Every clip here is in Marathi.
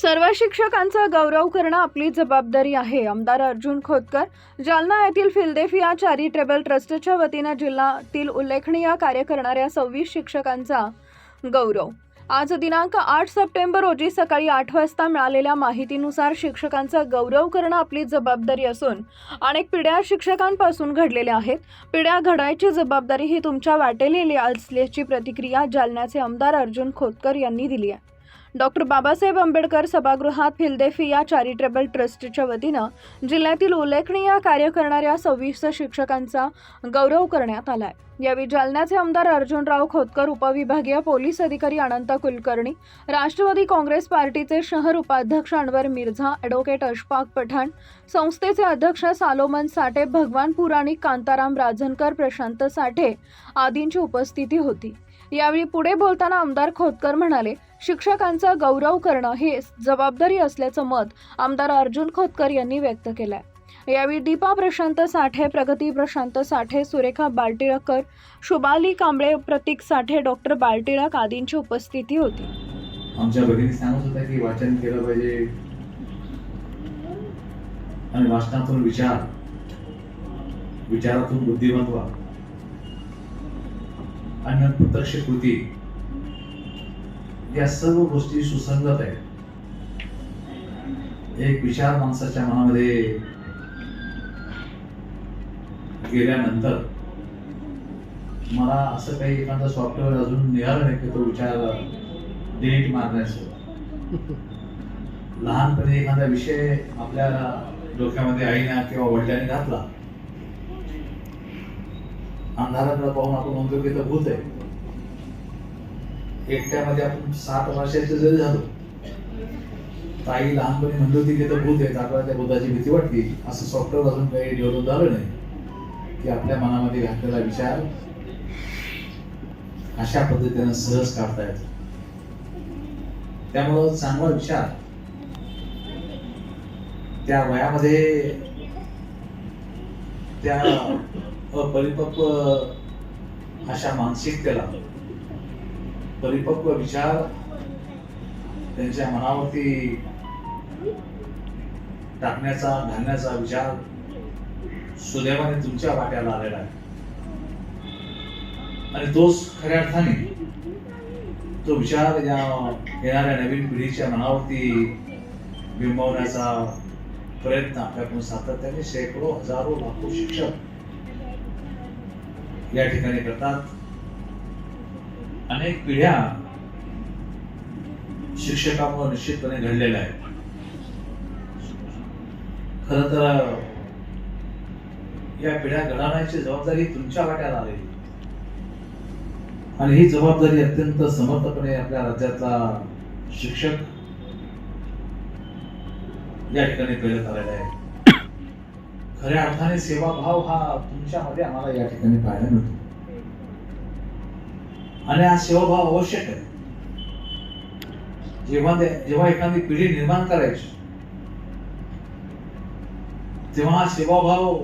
सर्व शिक्षकांचा गौरव करणं आपली जबाबदारी आहे आमदार अर्जुन खोतकर. जालना येथील फिलदेफिया चॅरिटेबल ट्रस्टच्या वतीनं जिल्ह्यातील उल्लेखनीय कार्य करणाऱ्या सव्वीस शिक्षकांचा गौरव. आज दिनांक आठ सप्टेंबर रोजी सकाळी आठ वाजता मिळालेल्या माहितीनुसार शिक्षकांचा गौरव करणं आपली जबाबदारी असून अनेक पिढ्या शिक्षकांपासून घडलेल्या आहेत. पिढ्या घडायची जबाबदारी ही तुमच्या वाटेलेली असल्याची प्रतिक्रिया जालन्याचे आमदार अर्जुन खोतकर यांनी दिली आहे. डॉक्टर बाबासाहेब आंबेडकर सभागृहात फिलदेफिया चॅरिटेबल ट्रस्टच्या वतीनं जिल्ह्यातील उल्लेखनीय कार्य करणाऱ्या सव्वीस शिक्षकांचा गौरव करण्यात आलाय. यावेळी जालन्याचे आमदार अर्जुनराव खोतकर उपविभागीय पोलीस अधिकारी अनंत कुलकर्णी राष्ट्रवादी काँग्रेस पार्टीचे शहर उपाध्यक्ष अनवर मिर्झा ॲडव्होकेट अशफाक पठाण संस्थेचे अध्यक्ष सालोमन साठे भगवान पुराणिक कांताराम राजनकर प्रशांत साठे आदींची उपस्थिती होती. यावेळी पुढे बोलताना आमदार खोतकर म्हणाले शिक्षकांचा गौरव करणं हे जबाबदारी असल्याचं मत आमदार अर्जुन खोतकर यांनी व्यक्त केलंय. यावेळी दीपा प्रशांत साठे प्रगती प्रशांत साठे सुरेखा बालटिळकर शुभाली कांबळे प्रतीक साठे डॉक्टर बालटिळक आदींची उपस्थिती होती. आमच्या भगिनी सांगत होत्या की वाचन केलं पाहिजे. आणि वाचनातून विचार विचारातून बुद्धिमत्व आणि प्रत्यक्ष कृती. या सर्व गोष्टी सुसंगत आहेत. एक विचार माणसाच्या मनामध्ये गेल्यानंतर मला असं काही एखादं सॉफ्टवेअर अजून निघालं नाही की तो विचार डिलीट मारण्याचं? लहानपणी एखादा विषय आपल्या डोक्यामध्ये आईना किंवा वडिलांनी घातला. अंधाराकडे पाहून आपण म्हणतो की तर भूत आहे. एकट्यामध्ये आपण सात वर्षाचे जरी झालो ताई लहानपणी म्हणली होती की तर भूत आहे तर आपल्याला त्या भूताची भीती वाटते. असं सॉफ्टवेअर अजून काही डेव्हलप झालं नाही. की आपल्या मनामध्ये घातलेला विचार अशा पद्धतीनं सहज काढता येतो. त्यामुळं चांगला विचार त्या वयामध्ये त्या अपरिपक्व अशा मानसिकतेला. परिपक्व विचार त्यांच्या मनावरती टाकण्याचा घालण्याचा विचार सुदैवाने तुमच्या वाट्याला आलेला आहे. आणि तोच खऱ्या अर्थाने तो विचार या येणाऱ्या नवीन पिढीच्या मनावरती बिंबवण्याचा प्रयत्न आपल्याकडून सातत्याने शेकडो हजारो लाखो शिक्षक या ठिकाणी करतात. अनेक पिढ्या शिक्षकामुळे निश्चितपणे घडलेल्या आहेत. खर तर या पिढ्या घडवण्याची जबाबदारी तुमच्या वाट्याला आलेली आणि ही जबाबदारी अत्यंत समर्थपणे आपल्या राज्यातला शिक्षक या ठिकाणी पेरत आलेला आहे. खऱ्या अर्थाने सेवाभाव हा तुमच्यामध्ये आम्हाला या ठिकाणी पाहायला मिळतो. आणि हा सेवाभाव आवश्यक आहे जेव्हा जेव्हा एखादी पिढी निर्माण करायची तेव्हा हा सेवाभाव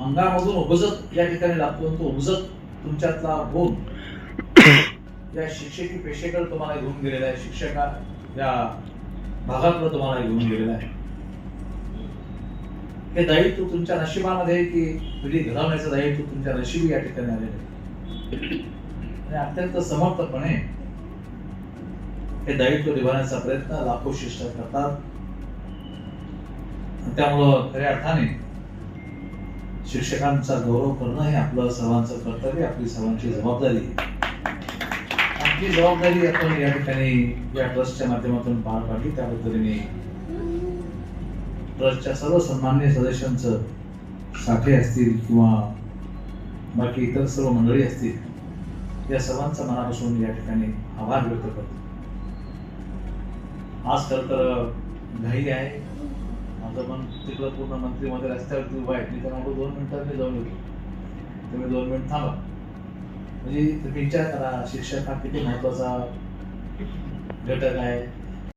अंगामधून उपजत या ठिकाणी लागतो तो उपजत तुमच्यातला गुण. या शिक्षकी पेशेकडे तुम्हाला घेऊन गेलेला आहे शिक्षका या भागाकडे तुम्हाला घेऊन गेलेला आहे हे दायित्व तुमच्या नशिबामध्ये की पिढी घडवण्याचं दायित्व तुमच्या नशिबी या ठिकाणी आलेलं आहे? आणि अत्यंत समर्थपणे हे दायित्व निभावण्याचा प्रयत्न लाखो शिष्ट करतात. त्यामुळं खऱ्या अर्थाने शिक्षकांचा गौरव करणं हे आपलं सर्वांचं कर्तव्य आपली सर्वांची जबाबदारी आहे. आपली जबाबदारी आपण या ठिकाणी या ट्रस्टच्या माध्यमातून पार पाडली त्या पद्धतीने ट्रस्टच्या सर्व सन्मान्य सदस्यांचं साठे असतील किंवा बाकी इतर सर्व मंडळी असतील या सर्वांचा मनापासून या ठिकाणी आभार व्यक्त करतो. आज खर तर घाई आहे. माझं मन तिकडं पूर्ण मंत्री मध्ये रस्त्यावरती उभा आहे. मी त्यांना म्हणतो, दोन मिनिटात मी जाऊन येतो. तुम्ही दोन मिनिट थांबा. म्हणजे तुम्ही विचार करा शिक्षक हा किती महत्त्वाचा घटक आहे.